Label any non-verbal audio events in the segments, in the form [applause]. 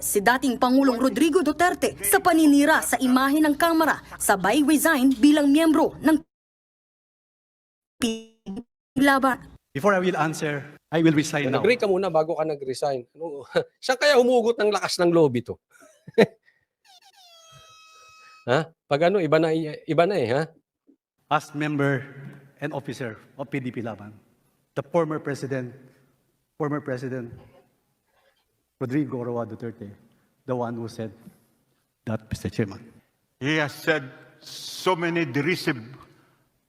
si dating Pangulong Rodrigo Duterte sa paninira sa imahe ng Kamara sabay resign bilang miyembro ng laban. Before I will answer, I will resign now. Nag-agree ka muna bago ka nag-resign. Ano, [laughs] saan kaya humugot ng lakas ng lobby to? [laughs] ha? Pag ano, iba na, iba na eh, ha? As member and officer of PDP Laban, the former president, former president Rodrigo Roa Duterte, the one who said that, Mr. Chairman. He has said so many derisive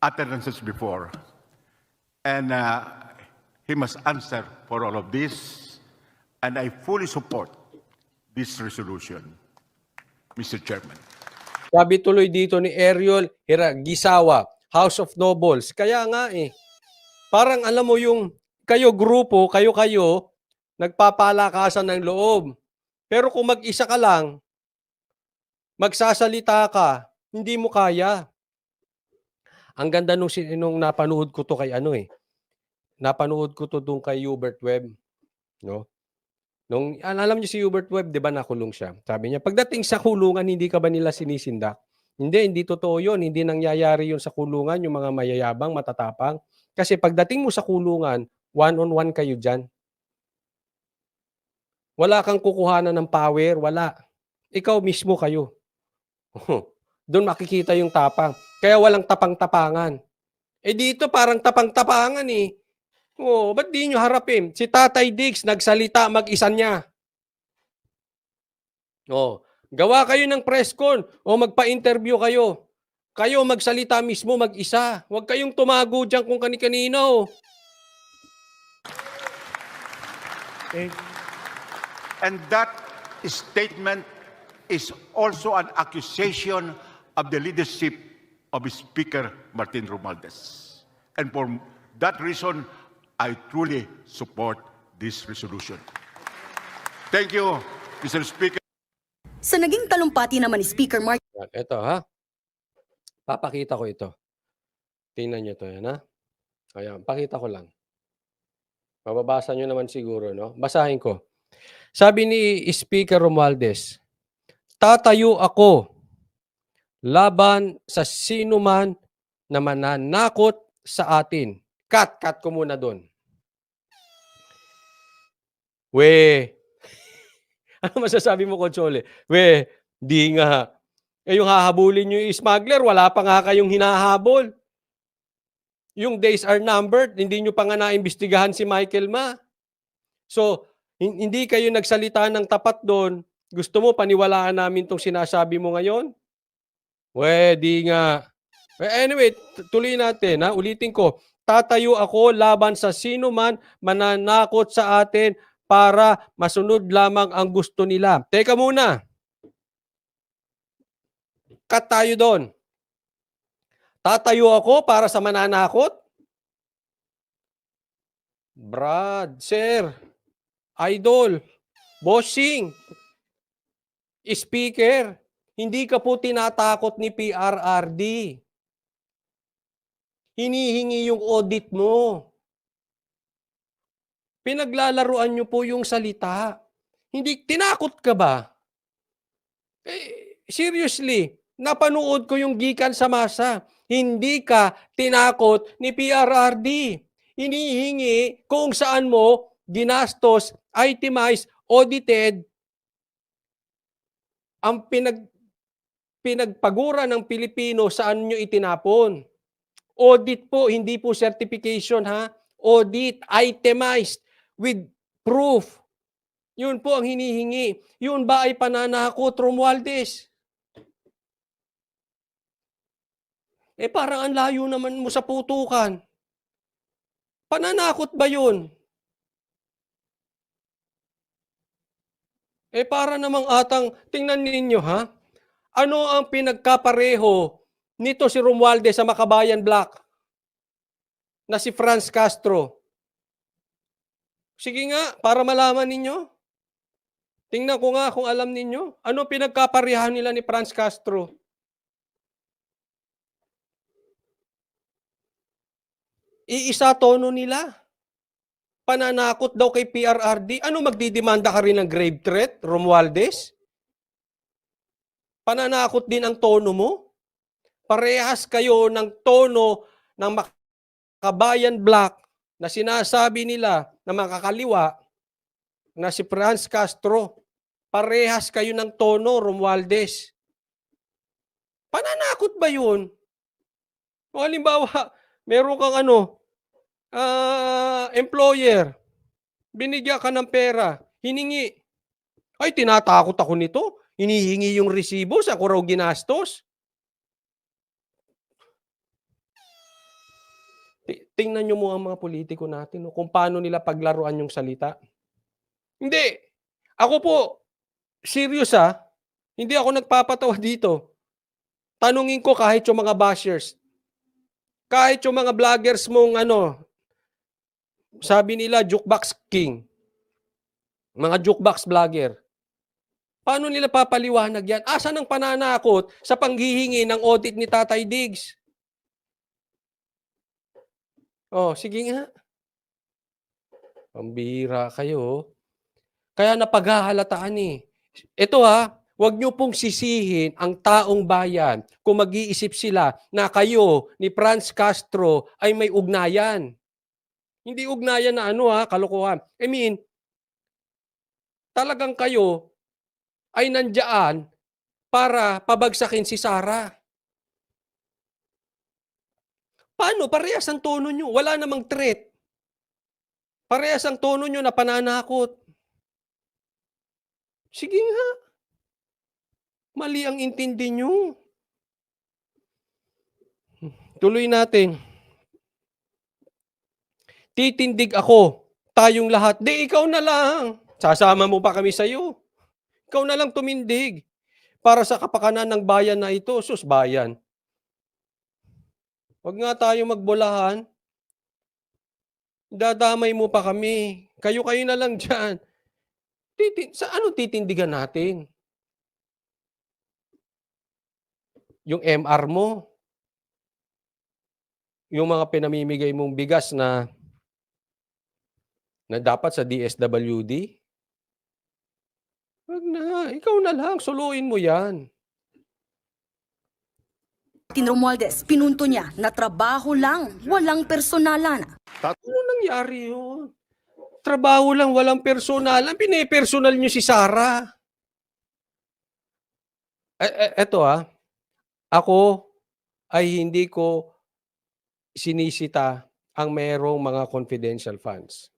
utterances before. And uh, he must answer for all of this. And I fully support this resolution, Mr. Chairman. Sabi tuloy dito ni Ariel Hiragisawa, House of Nobles. Kaya nga eh, parang alam mo yung kayo grupo, kayo-kayo, nagpapalakasan ng loob. Pero kung mag-isa ka lang, magsasalita ka, hindi mo kaya. Ang ganda nung, nung napanood ko to kay ano eh. Napanood ko to doon kay Hubert Webb. No? Nung, al- alam niyo si Hubert Webb, di ba nakulong siya? Sabi niya, pagdating sa kulungan, hindi ka ba nila sinisindak? Hindi, hindi totoo yun. Hindi nangyayari yun sa kulungan, yung mga mayayabang, matatapang. Kasi pagdating mo sa kulungan, one-on-one kayo dyan. Wala kang kukuhanan ng power, wala. Ikaw mismo kayo. Doon makikita yung tapang. Kaya walang tapang-tapangan. Eh dito parang tapang-tapangan eh. Oh, ba't di nyo harapin? Si Tatay Diggs nagsalita mag-isa niya. Oh, gawa kayo ng press con o magpa-interview kayo. Kayo magsalita mismo mag-isa. Huwag kayong tumago dyan kung kani-kanino. And that statement is also an accusation of the leadership of Speaker Martin Romualdez. And for that reason, I truly support this resolution. Thank you, Mr. Speaker. Sa naging talumpati naman ni Speaker Mark Yan, Ito ha. Papakita ko ito. Tingnan nyo to yan ha. Ayan, pakita ko lang. Mababasa nyo naman siguro, no? Basahin ko. Sabi ni Speaker Romualdez, tatayo ako laban sa sino man na mananakot sa atin. Cut, cut ko muna doon. We, [laughs] ano masasabi mo, Console? We, di nga. Eh, yung hahabulin nyo yung smuggler, wala pa nga kayong hinahabol. Yung days are numbered, hindi nyo pa nga naimbestigahan si Michael Ma. So, hindi kayo nagsalita ng tapat doon. Gusto mo paniwalaan namin tong sinasabi mo ngayon? Pwede nga. Eh, Anyway, tuloy natin. Ha? Ulitin ko. Tatayo ako laban sa sino man mananakot sa atin para masunod lamang ang gusto nila. Teka muna. Cut tayo doon. Tatayo ako para sa mananakot? Brad, sir, idol, bossing, speaker, hindi ka po tinatakot ni PRRD. Hinihingi yung audit mo. Pinaglalaruan nyo po yung salita. Hindi, tinakot ka ba? Eh, seriously, napanood ko yung gikan sa masa. Hindi ka tinakot ni PRRD. Hinihingi kung saan mo ginastos, itemized, audited ang pinag pinagpagura ng Pilipino saan nyo itinapon. Audit po, hindi po certification ha. Audit, itemized, with proof. Yun po ang hinihingi. Yun ba ay pananakot, Romualdez? Eh parang ang layo naman mo sa putukan. Pananakot ba yun? Eh para namang atang, tingnan ninyo ha, ano ang pinagkapareho nito si Romualdez sa Makabayan Black na si Franz Castro? Sige nga, para malaman ninyo. Tingnan ko nga kung alam ninyo. Ano pinagkaparehan nila ni Franz Castro? Iisa tono nila. Pananakot daw kay PRRD. Ano, magdidemanda ka rin ng grave threat, Romualdez? Pananakot din ang tono mo? Parehas kayo ng tono ng Makabayan Black na sinasabi nila na makakaliwa na si Franz Castro. Parehas kayo ng tono, Romualdez. Pananakot ba yun? Kung halimbawa, meron kang ano, ah, employer, binigyan ka ng pera, hiningi. Ay, tinatakot ako nito. Hinihingi yung resibo sa raw ginastos. Ti- Tingnan nyo mo ang mga politiko natin kung paano nila paglaruan yung salita. Hindi. Ako po, serious ha, hindi ako nagpapatawa [laughs] dito. Tanungin ko kahit yung mga bashers, kahit yung mga vloggers mong ano, sabi nila jukebox king, mga jukebox vlogger, paano nila papaliwanag yan? Asa ng pananakot sa panghihingi ng audit ni Tatay Diggs? Oh, sige nga. Pambira kayo. Kaya napaghahalataan eh. Ito ha, Huwag niyo pong sisihin ang taong bayan kung mag-iisip sila na kayo ni Franz Castro ay may ugnayan. Hindi ugnayan na ano ha, kalokohan. I mean, talagang kayo ay nandiyan para pabagsakin si Sara. Paano? Parehas ang tono nyo. Wala namang threat. Parehas ang tono nyo na pananakot. Sige nga. Mali ang intindi nyo. Tuloy natin. Titindig ako. Tayong lahat. Di, ikaw na lang. Sasama mo pa kami sa'yo. Ikaw na lang tumindig. Para sa kapakanan ng bayan na ito. Sus, bayan. Huwag nga tayo magbulahan. Dadamay mo pa kami. Kayo-kayo na lang [laughs] dyan. Titin, sa ano titindigan natin? yung MR mo, yung mga pinamimigay mong bigas na na dapat sa DSWD, wag na, ikaw na lang, suluin mo yan. Tin Romualdez, pinunto niya na trabaho lang, walang personalan. Ano nangyari yun? Trabaho lang, walang personal. Ang pinipersonal nyo si Sara. E- e- eto ah, ako ay hindi ko sinisita ang merong mga confidential funds.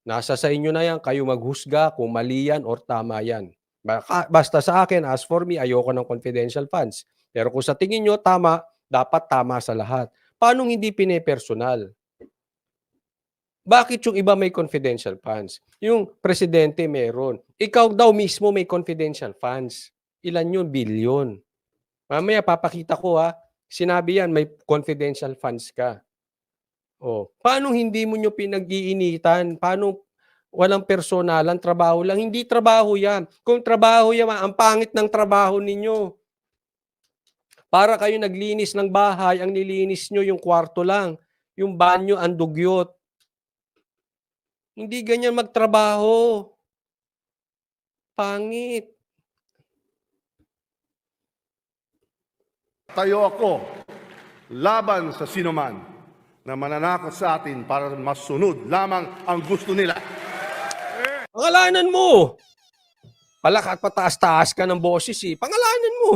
Nasa sa inyo na yan, kayo maghusga kung mali yan or tama yan. Basta sa akin, as for me, ayoko ng confidential funds. Pero kung sa tingin nyo tama, dapat tama sa lahat. Paano hindi pinipersonal? Bakit yung iba may confidential funds? Yung presidente meron. Ikaw daw mismo may confidential funds. Ilan yun? Billion. Mamaya papakita ko ha. Sinabi yan, may confidential funds ka. Oh, paano hindi mo nyo pinag-iinitan? Paano walang personalan, trabaho lang? Hindi trabaho yan. Kung trabaho yan, ang pangit ng trabaho ninyo. Para kayo naglinis ng bahay, ang nilinis nyo yung kwarto lang. Yung banyo, ang dugyot. Hindi ganyan magtrabaho. Pangit. Tayo ako laban sa sinuman na mananakot sa atin para masunod lamang ang gusto nila. Pangalanan mo. Palak at pataas-taas ka ng boses eh. Pangalanan mo.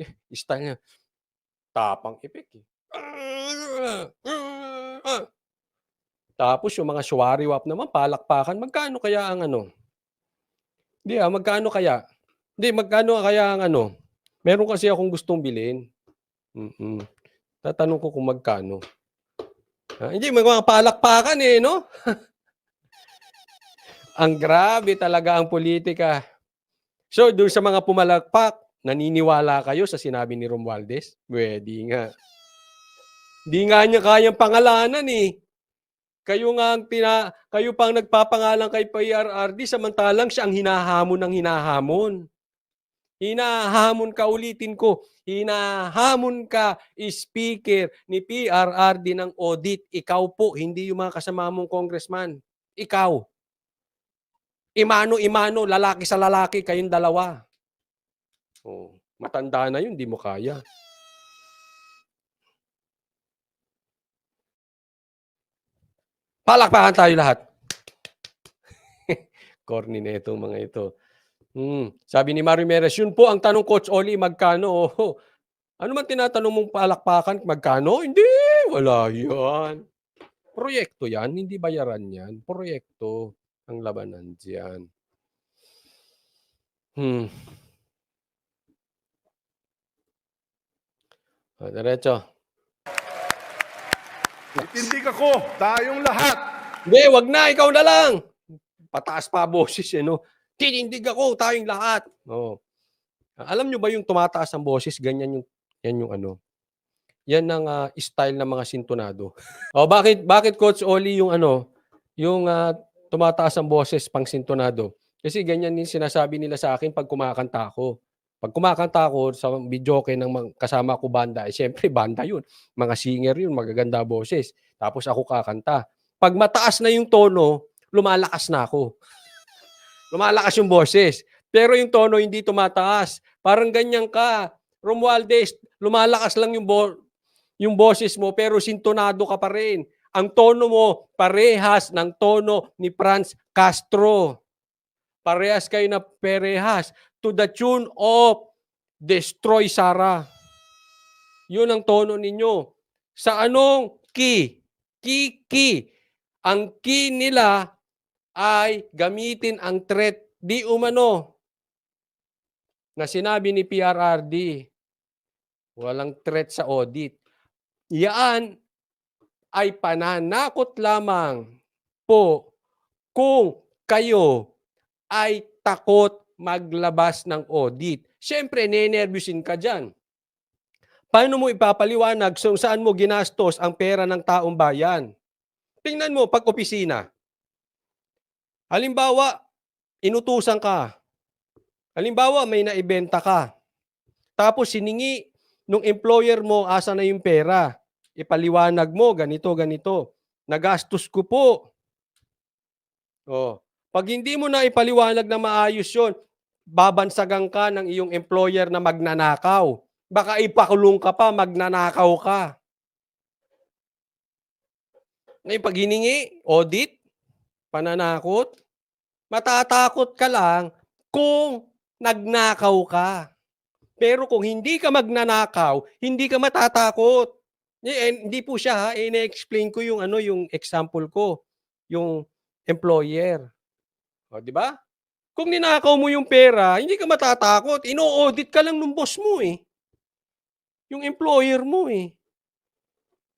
Eh, Style niya. Tapang epek eh. Tapos yung mga shwariwap naman, palakpakan. Magkano kaya ang ano? Hindi ah, magkano kaya? Hindi, magkano kaya ang ano? Meron kasi akong gustong bilhin. mm Tatanong ko kung magkano. Ah, hindi, mga palakpakan eh, no? [laughs] ang grabe talaga ang politika. So, doon sa mga pumalakpak, naniniwala kayo sa sinabi ni Romualdez? Pwede nga. Di nga niya kayang pangalanan eh. Kayo nga ang tina, kayo pang nagpapangalan kay PRRD samantalang siya ang hinahamon ng hinahamon. Hinahamon ka ulitin ko. Hinahamon ka speaker ni PRRD ng audit. Ikaw po, hindi yung mga kasama mong congressman. Ikaw. Imano-imano, lalaki sa lalaki, kayong dalawa. Oh, matanda na yun, di mo kaya. Palakpakan tayo lahat. [laughs] Corny na itong mga ito. Hmm. Sabi ni Mario Meres, yun po ang tanong Coach Oli, magkano? [laughs] Oh, ano man tinatanong mong palakpakan, magkano? Hindi, wala yan. Proyekto yan, hindi bayaran yan. Proyekto ang labanan diyan. Hmm. O, diretso. Itindig ako, tayong lahat. Hindi, wag na, ikaw na lang. Pataas pa boses eh, no? Tinindig ako, tayong lahat. Oo. Alam nyo ba yung tumataas ang boses, ganyan yung, yan yung ano. Yan ang ah, style ng mga sintonado. [laughs] o bakit, bakit Coach Oli yung ano, yung ah, tumataas ang boses pang sintonado? Kasi ganyan din sinasabi nila sa akin pag kumakanta ako. Pag kumakanta ako sa video ng mga kasama ko banda, eh, syempre banda yun. Mga singer yun, magaganda boses. Tapos ako kakanta. Pag mataas na yung tono, lumalakas na ako. Lumalakas yung boses. Pero yung tono hindi tumataas. Parang ganyan ka. Romualdez, lumalakas lang yung, bo- yung boses mo pero sintonado ka pa rin. Ang tono mo parehas ng tono ni Franz Castro. Parehas kayo na parehas to the tune of Destroy Sarah. Yun ang tono ninyo. Sa anong key? Key, key. Ang key nila ay gamitin ang threat di umano na sinabi ni PRRD. Walang threat sa audit. Yan ay pananakot lamang po kung kayo ay takot maglabas ng audit. Siyempre, nenervyusin ka dyan. Paano mo ipapaliwanag kung saan mo ginastos ang pera ng taong bayan? Tingnan mo, pag opisina. Halimbawa, inutusan ka. Halimbawa, may naibenta ka. Tapos siningi nung employer mo, asa na yung pera. Ipaliwanag mo, ganito, ganito. Nagastos ko po. Oh. Pag hindi mo na ipaliwanag na maayos yon, babansagan ka ng iyong employer na magnanakaw. Baka ipakulong ka pa, magnanakaw ka. Ngayon, pag hiningi, audit, pananakot, matatakot ka lang kung nagnakaw ka. Pero kung hindi ka magnanakaw, hindi ka matatakot. Eh, hindi po siya ha, eh, explain ko yung ano yung example ko, yung employer. O, di ba? Kung ninakaw mo yung pera, hindi ka matatakot. Ino-audit ka lang ng boss mo eh. Yung employer mo eh.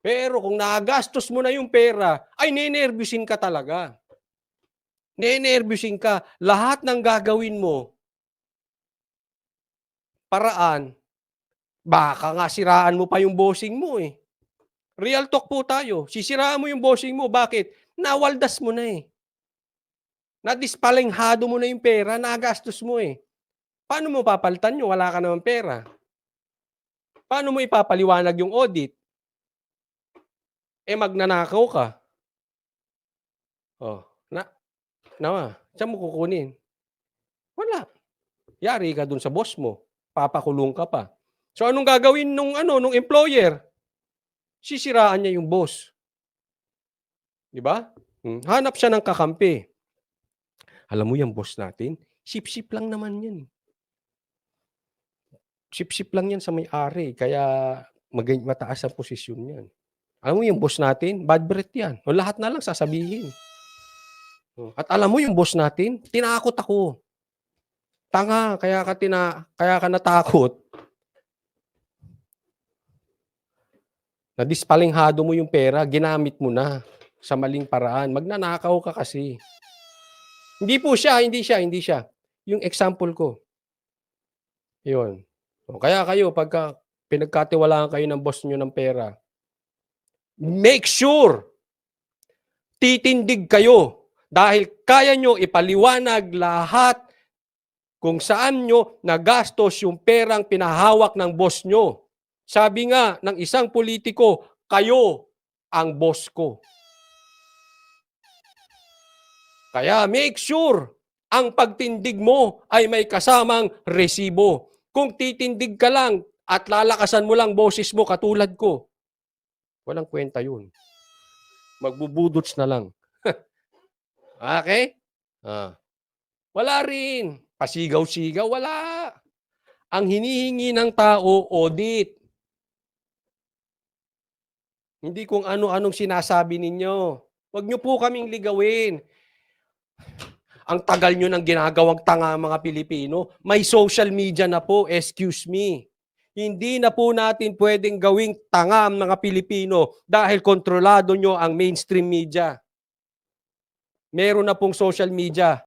Pero kung nagastos mo na yung pera, ay nenervyusin ka talaga. Nenervyusin ka. Lahat ng gagawin mo, paraan, baka nga siraan mo pa yung bossing mo eh. Real talk po tayo. Sisiraan mo yung bossing mo. Bakit? Nawaldas mo na eh. Nadispalenghado mo na yung pera, nagastos mo eh. Paano mo papalitan nyo? Wala ka naman pera. Paano mo ipapaliwanag yung audit? Eh magnanakaw ka. Oh, nawa, saan mo kukunin? Wala. Yari ka dun sa boss mo. Papakulong ka pa. So anong gagawin nung ano nung employer? Sisiraan niya yung boss. 'Di ba? Hmm, Hanap siya ng kakampi. Alam mo yung boss natin, sip-sip lang naman 'yan. Sip-sip lang 'yan sa may-ari kaya maging mataas ang posisyon niyan. Alam mo yung boss natin, bad breath 'yan. O lahat na lang sasabihin. Oh, At alam mo yung boss natin, tinakot ako. Tanga, kaya ka tina, kaya ka natakot. Nadispalinghado mo yung pera, ginamit mo na sa maling paraan. Magnanakaw ka kasi. Hindi po siya, hindi siya, hindi siya. Yung example ko. Yun. O, kaya kayo, pagka pinagkatiwalaan kayo ng boss nyo ng pera, make sure titindig kayo dahil kaya nyo ipaliwanag lahat kung saan nyo nagastos yung perang pinahawak ng boss nyo. Sabi nga ng isang politiko, kayo ang boss ko. Kaya make sure ang pagtindig mo ay may kasamang resibo. Kung titindig ka lang at lalakasan mo lang boses mo katulad ko, walang kwenta yun. Magbubudots na lang. Okay? Ah. Wala rin. Pasigaw-sigaw, wala. Ang hinihingi ng tao, audit. Hindi kung ano-anong sinasabi ninyo. Huwag niyo po kaming ligawin. Ang tagal nyo ng ginagawang tanga ang mga Pilipino. May social media na po, excuse me. Hindi na po natin pwedeng gawing tanga ang mga Pilipino dahil kontrolado nyo ang mainstream media. Meron na pong social media.